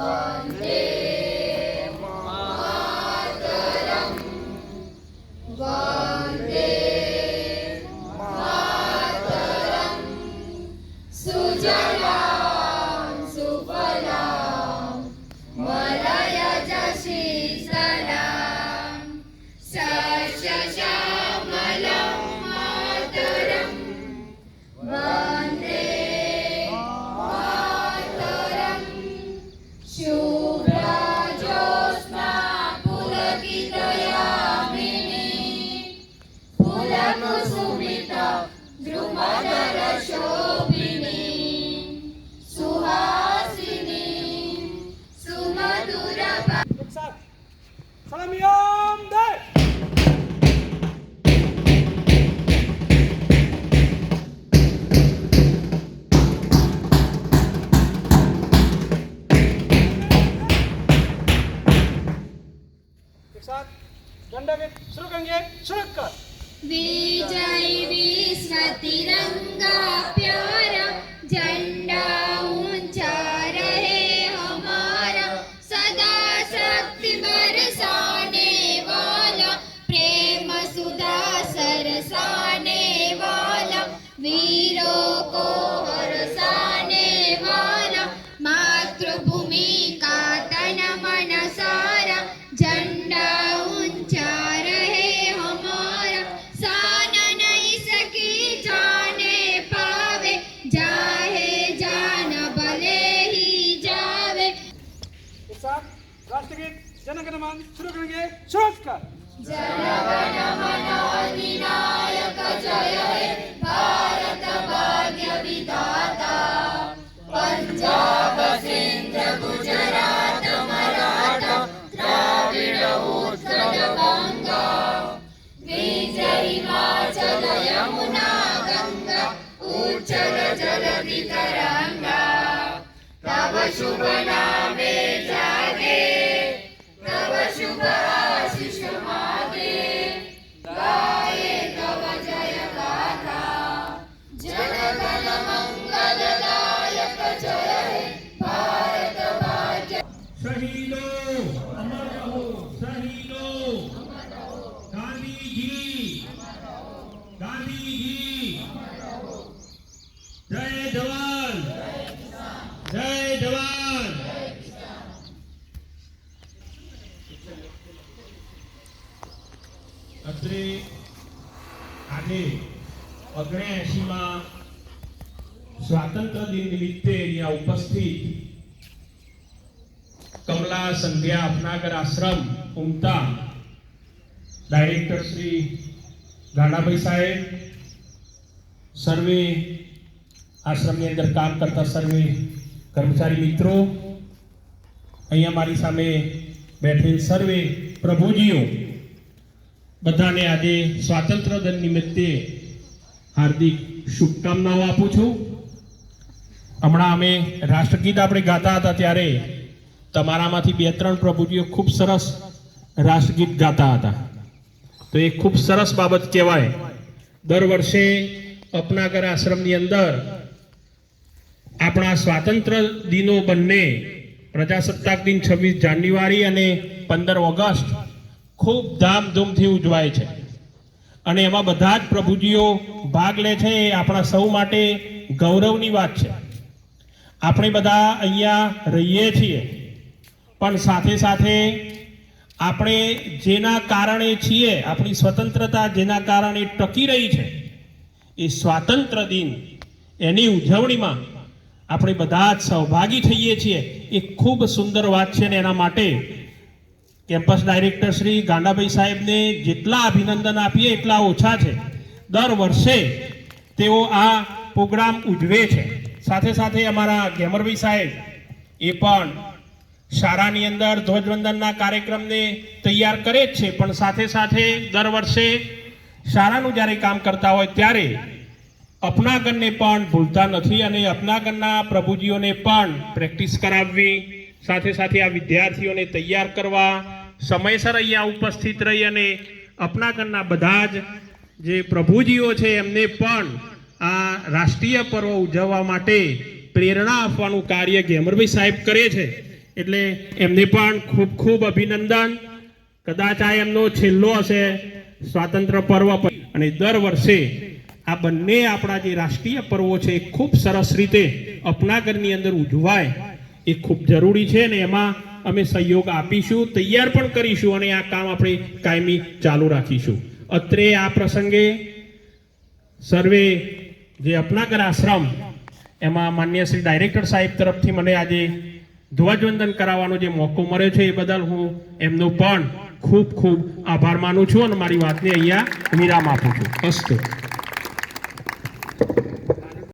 Amém. साथ दंडवत शुरू करेंगे विजय विश्व तिरंगा प्यारा झंडा ऊंचा रहे हमारा सदा शक्ति बरसाने वाला प्रेम सुधा सरसाने वाला वीरों को राष्ट्रगीत जनगणमन शुरू करेंगे शुरू कर अधिनायक जय हे भारत भाग्य विधाता पंजाब सिंध गुजरात मराठा द्राविड उत्कल गंगा विजय हिमाचल यमुना गंगा उच्चल जल वितरंगा तव शुभ नामे जय you where અત્રે આજે ઓગણ્યાએંશીમાં સ્વાતંત્ર્ય દિન નિમિત્તે અહીંયા ઉપસ્થિત કમલા સંધ્યા અપનાગર આશ્રમ ઉમતા ડાયરેક્ટર શ્રી ગાડાભાઈ સાહેબ, સર્વે આશ્રમની અંદર કામ કરતા સર્વે કર્મચારી મિત્રો, અહીંયા મારી સામે બેઠેલ સર્વે પ્રભુજીઓ બધાને આજે સ્વાતંત્ર્ય દિન નિમિત્તે હાર્દિક શુભકામનાઓ આપું છું. હમણાં અમે રાષ્ટ્રગીત આપણે ગાતા હતા ત્યારે તમારામાંથી બે ત્રણ પ્રભુજીઓ ખૂબ સરસ રાષ્ટ્રગીત ગાતા હતા. તો એ ખૂબ સરસ બાબત કહેવાય. દર વર્ષે અપનાગર આશ્રમની અંદર આપણા સ્વાતંત્ર્ય દિનો બંને પ્રજાસત્તાક દિન છવ્વીસ જાન્યુઆરી અને પંદર ઓગસ્ટ ખૂબ ધામધૂમથી ઉજવાય છે. અને એમાં બધા જ પ્રભુજીઓ ભાગ લે છે એ આપણા સૌ માટે ગૌરવની વાત છે. આપણે બધા અહીંયા રહીએ છીએ. પણ સાથે સાથે આપણે જેના કારણે છીએ, આપણી સ્વતંત્રતા જેના કારણે ટકી રહી છે, એ સ્વાતંત્ર્ય દિન, એની ઉજવણીમાં આપણે બધા જ સહભાગી થઈએ છીએ. એ ખૂબ સુંદર વાત છે ને એના માટે કેમ્પસ ડાયરેક્ટર શ્રી ગાંડાભાઈ સાહેબને જેટલા અભિનંદન આપીએ એટલા ઓછા છે. દર વર્ષે તેઓ આ પ્રોગ્રામ ઉજવે છે. સાથે સાથે અમારા ગેમરભાઈ સાહેબ એ પણ શાળાની અંદર ધ્વજવંદનના કાર્યક્રમને તૈયાર કરે જ છે. પણ સાથે સાથે દર વર્ષે શાળાનું જ્યારે કામ કરતા હોય ત્યારે અપનાગણને પણ ભૂલતા નથી અને અપનાગણના પ્રભુજીઓને પણ પ્રેક્ટિસ કરાવવી સાથે સાથે આ વિદ્યાર્થીઓને તૈયાર કરવા સમયસર અહીંયા ઉપસ્થિત રહી અને અપનાગનના બધા જ જે પ્રભુજીઓ છે, એમને પણ આ રાષ્ટ્રીય પર્વ ઉજવવા માટે પ્રેરણા આપવાનું કાર્ય ગેમરભાઈ સાહેબ કરે છે. એટલે એમને પણ ખૂબ ખૂબ અભિનંદન. કદાચ આ એમનો છેલ્લો હશે સ્વાતંત્ર્ય પર્વ પર. અને દર વર્ષે આ બંને આપણા જે રાષ્ટ્રીય પર્વો છે ખૂબ સરસ રીતે અપનાગરની અંદર ઉજવાય. એ ખૂબ જરૂરી છે ને એમાં અમે સહયોગ આપીશું, તૈયાર પણ કરીશું અને આ કામ આપણે કાયમી ચાલુ રાખીશું. અત્રે આ પ્રસંગે સર્વે જે અપનાગર આશ્રમ, એમાં માન્ય શ્રી ડાયરેક્ટર સાહેબ તરફથી મને આજે ધ્વજવંદન કરાવવાનો જે મોકો મળ્યો છે એ બદલ હું એમનો પણ ખૂબ ખૂબ આભાર માનું છું અને મારી વાતને અહીંયા વિરામ આપું છું. અસ્તુ.